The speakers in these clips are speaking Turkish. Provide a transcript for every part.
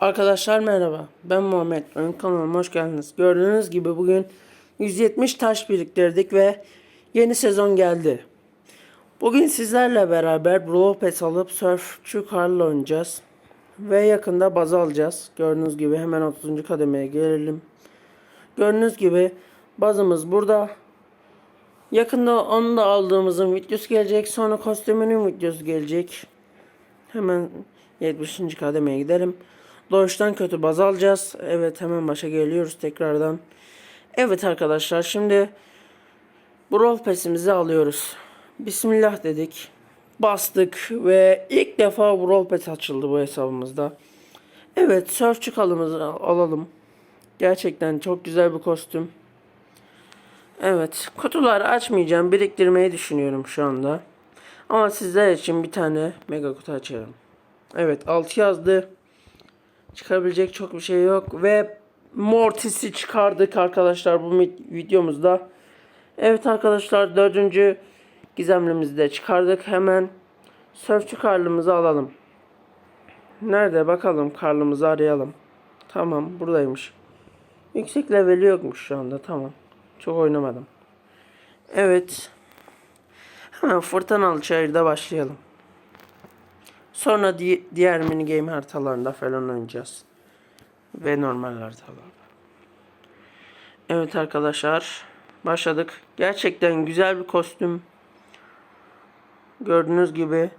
Arkadaşlar merhaba. Ben Muhammed. Ön kanalıma hoş geldiniz. Gördüğünüz gibi bugün 170 taş biriktirdik ve yeni sezon geldi. Bugün sizlerle beraber Brawl alıp Surfçu Karl oynayacağız. Ve yakında baz alacağız. Gördüğünüz gibi hemen 30. kademeye gelelim. Gördüğünüz gibi bazımız burada. Yakında onu da aldığımızın videosu gelecek. Sonra kostümünün videosu gelecek. Hemen 70. kademeye gidelim. Doğuştan kötü baz alacağız. Evet hemen başa geliyoruz tekrardan. Evet arkadaşlar şimdi Brawl Pass'imizi alıyoruz. Bismillah dedik. Bastık ve ilk defa Brawl Pass açıldı bu hesabımızda. Evet Surfçu kalımızı alalım. Gerçekten çok güzel bir kostüm. Evet kutuları açmayacağım. Biriktirmeyi düşünüyorum şu anda. Ama sizler için bir tane mega kutu açarım. Evet 6 yazdı. Çıkabilecek çok bir şey yok. Ve Mortis'i çıkardık arkadaşlar bu videomuzda. Evet arkadaşlar dördüncü gizemlimizi de çıkardık. Hemen sörfçü karlımızı alalım. Nerede bakalım karlımızı arayalım. Tamam buradaymış. Yüksek leveli yokmuş şu anda tamam. Çok oynamadım. Evet. Hemen fırtınalı çayırda başlayalım. Sonra di- diğer mini game haritalarında falan oynayacağız. Ve normal haritalarda. Evet arkadaşlar. Başladık. Gerçekten güzel bir kostüm. Gördüğünüz gibi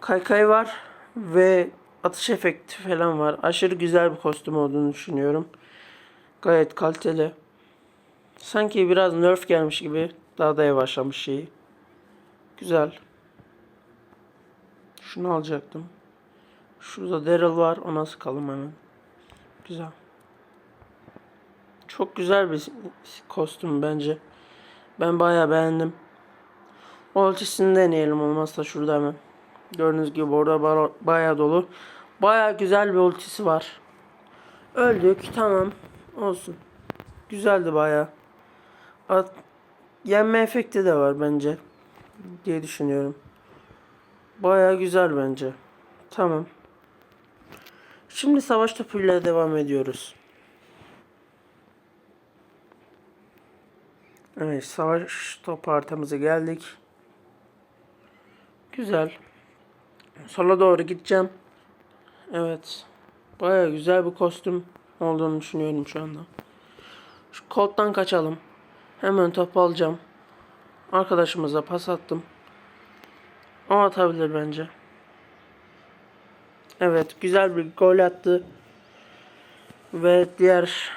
kaykay var ve atış efekti falan var. Aşırı güzel bir kostüm olduğunu düşünüyorum. Gayet kaliteli. Sanki biraz nerf gelmiş gibi daha da yavaşlamış şeyi. Güzel. Şunu alacaktım. Şurada Daryl var. Ona sıkalım hemen. Güzel. Çok güzel bir kostüm bence. Ben bayağı beğendim. Ultisini deneyelim olmazsa şurada hemen. Gördüğünüz gibi orada ba- bayağı dolu. Bayağı güzel bir ultisi var. Öldük tamam. Olsun. Güzeldi bayağı. At yenme efekti de var bence. Diye düşünüyorum. Baya güzel bence. Tamam. Şimdi savaş topuyla devam ediyoruz. Evet savaş topu haritamıza geldik. Güzel. Sola doğru gideceğim. Evet. Baya güzel bir kostüm olduğunu düşünüyorum şu anda. Şu kolttan kaçalım. Hemen topu alacağım. Arkadaşımıza pas attım. O atabilir bence. Evet güzel bir gol attı. Ve diğer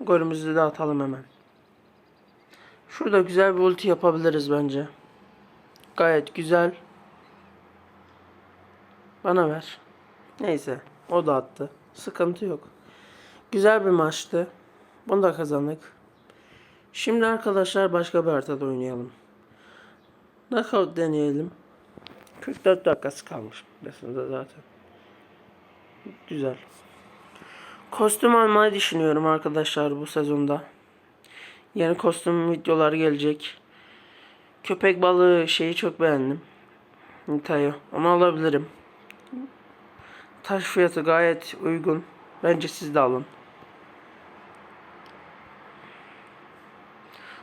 golümüzü de atalım hemen. Şurada güzel bir ulti yapabiliriz bence. Gayet güzel. Bana ver. Neyse o da attı. Sıkıntı yok. Güzel bir maçtı. Bunu da kazandık. Şimdi arkadaşlar başka bir haritada oynayalım. Knockout deneyelim. 44 dakikası kalmış aslında zaten. Güzel. Kostüm almayı düşünüyorum arkadaşlar bu sezonda. Yeni kostüm videoları gelecek. Köpek balığı şeyi çok beğendim. Nita'yı. Onu alabilirim. Taş fiyatı gayet uygun. Bence siz de alın.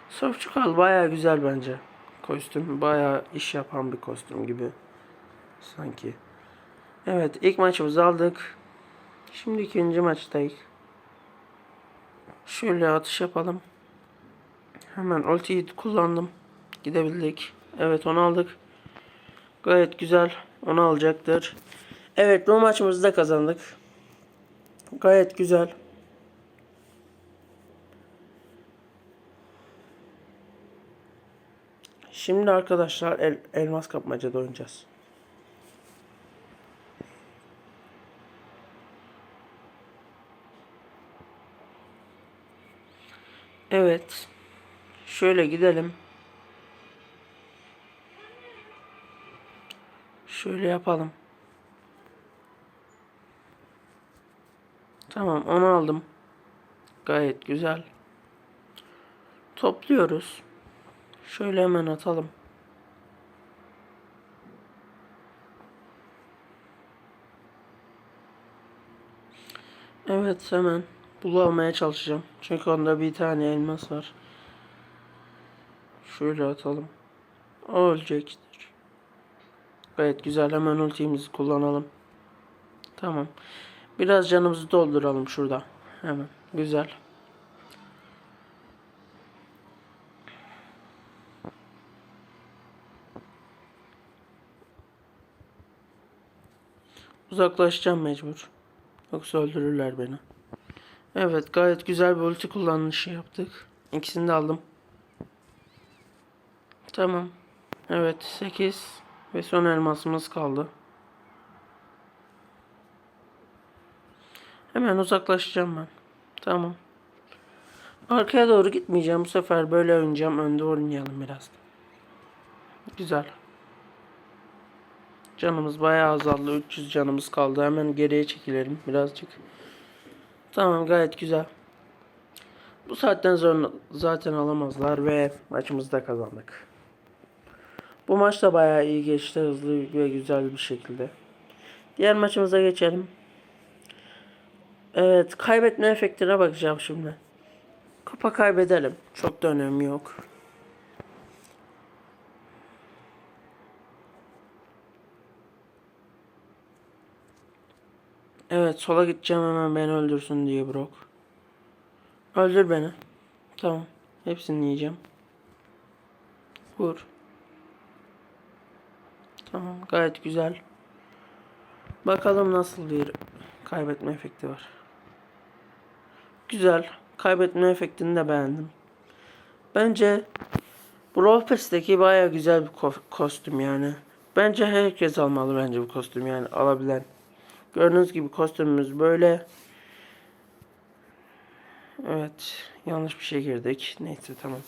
Surfçu kal baya güzel bence. Kostüm baya iş yapan bir kostüm gibi. Sanki. Evet ilk maçımızı aldık. Şimdi ikinci maçtayız. Şöyle atış yapalım. Hemen ultiyi kullandım. Gidebildik. Evet onu aldık. Gayet güzel. Onu alacaktır. Evet bu maçımızı da kazandık. Gayet güzel. Şimdi arkadaşlar el, elmas kapmacada oynayacağız. Evet. Şöyle gidelim. Şöyle yapalım. Tamam onu aldım. Gayet güzel. Topluyoruz. Şöyle hemen atalım. Evet hemen bulamaya çalışacağım. Çünkü onda bir tane elmas var. Şöyle atalım. O ölecektir. Gayet güzel hemen ultimizi kullanalım. Tamam. Biraz canımızı dolduralım şurada. Hemen. Güzel. Uzaklaşacağım mecbur. Yoksa öldürürler beni. Evet gayet güzel bir ulti kullanışı yaptık. İkisini de aldım. Tamam. Evet 8 ve son elmasımız kaldı. Hemen uzaklaşacağım ben. Tamam. Arkaya doğru gitmeyeceğim. Bu sefer böyle oynayacağım. Önde oynayalım biraz. Güzel. Canımız bayağı azaldı. 300 canımız kaldı. Hemen geriye çekilelim birazcık. Tamam gayet güzel. Bu saatten sonra zaten alamazlar ve maçımızı da kazandık. Bu maç da bayağı iyi geçti. Hızlı ve güzel bir şekilde. Diğer maçımıza geçelim. Evet kaybetme efektine bakacağım şimdi. Kupa kaybedelim. Çok da önemi yok. Evet sola gideceğim hemen beni öldürsün diye Brock. Öldür beni. Tamam. Hepsini yiyeceğim. Vur. Tamam gayet güzel. Bakalım nasıl bir kaybetme efekti var. Güzel. Kaybetme efektini de beğendim. Bence Brawl Pass'teki baya güzel bir ko- kostüm yani. Bence herkes almalı bence bu kostüm yani alabilen. Gördüğünüz gibi kostümümüz böyle. Evet. Yanlış bir şey girdik. Neyse tamam.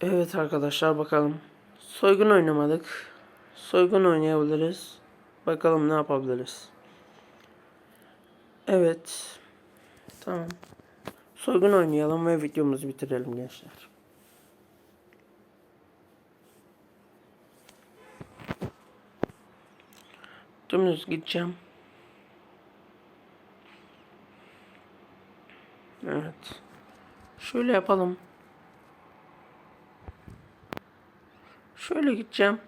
Evet arkadaşlar bakalım. Soygun oynamadık. Soygun oynayabiliriz. Bakalım ne yapabiliriz. Evet. Tamam. Soygun oynayalım ve videomuzu bitirelim gençler. Dümdüz gideceğim. Evet. Şöyle yapalım. Şöyle gideceğim.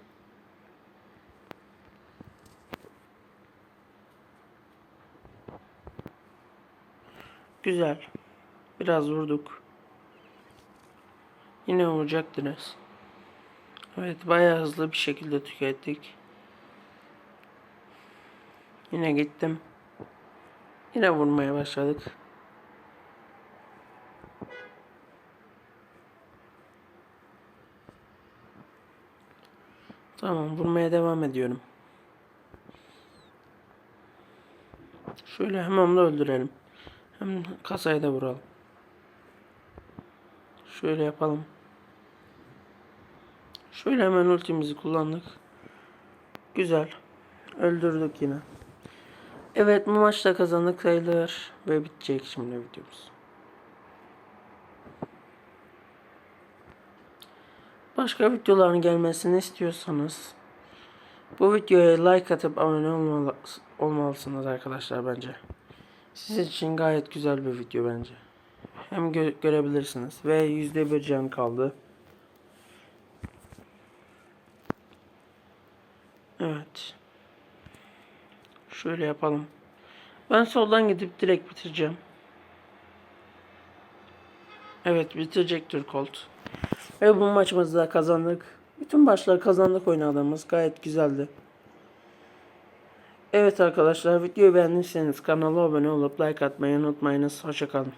Güzel. Biraz vurduk. Yine vuracaktınız. Evet bayağı hızlı bir şekilde tükettik. Yine gittim. Yine vurmaya başladık. Tamam vurmaya devam ediyorum. Şöyle hemen onu öldürelim. Hem kasayı da vuralım. Şöyle yapalım. Şöyle hemen ultimizi kullandık. Güzel. Öldürdük yine. Evet bu maçta kazandık sayılır. Ve bitecek şimdi videomuz. Başka videoların gelmesini istiyorsanız bu videoya like atıp abone olmalı, olmalısınız arkadaşlar bence. Sizin için gayet güzel bir video bence. Hem gö- görebilirsiniz. Ve yüzde bir can kaldı. Evet. Şöyle yapalım. Ben soldan gidip direkt bitireceğim. Evet bitirecektir Colt. Ve bu maçımızı da kazandık. Bütün maçları kazandık oynadığımız. Gayet güzeldi. Evet arkadaşlar videoyu beğendiyseniz kanala abone olup like atmayı unutmayınız. Hoşçakalın.